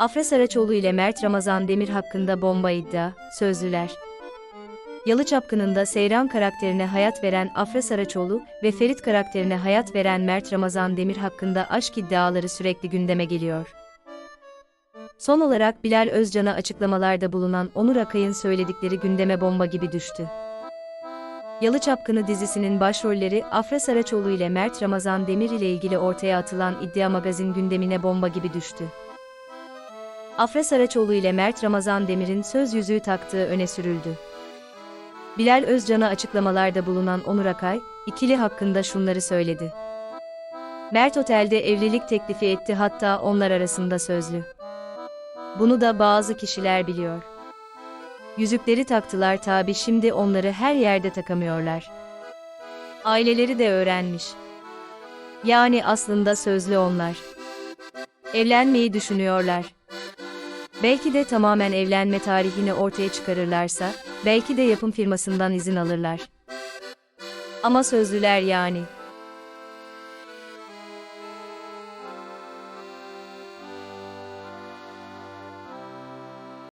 Afra Saraçoğlu ile Mert Ramazan Demir hakkında bomba iddia, sözlüler. Yalı Çapkını'nda Seyran karakterine hayat veren Afra Saraçoğlu ve Ferit karakterine hayat veren Mert Ramazan Demir hakkında aşk iddiaları sürekli gündeme geliyor. Son olarak Bilal Özcan'a açıklamalarda bulunan Onur Akay'ın söyledikleri gündeme bomba gibi düştü. Yalı Çapkını dizisinin başrolleri Afra Saraçoğlu ile Mert Ramazan Demir ile ilgili ortaya atılan iddia magazin gündemine bomba gibi düştü. Afra Saraçoğlu ile Mert Ramazan Demir'in söz yüzüğü taktığı öne sürüldü. Bilal Özcan'a açıklamalarda bulunan Onur Akay, ikili hakkında şunları söyledi. Mert otelde evlilik teklifi etti hatta onlar arasında sözlü. Bunu da bazı kişiler biliyor. Yüzükleri taktılar tabi şimdi onları her yerde takamıyorlar. Aileleri de öğrenmiş. Yani aslında sözlü onlar. Evlenmeyi düşünüyorlar. Belki de tamamen evlenme tarihini ortaya çıkarırlarsa, belki de yapım firmasından izin alırlar. Ama sözlüler yani.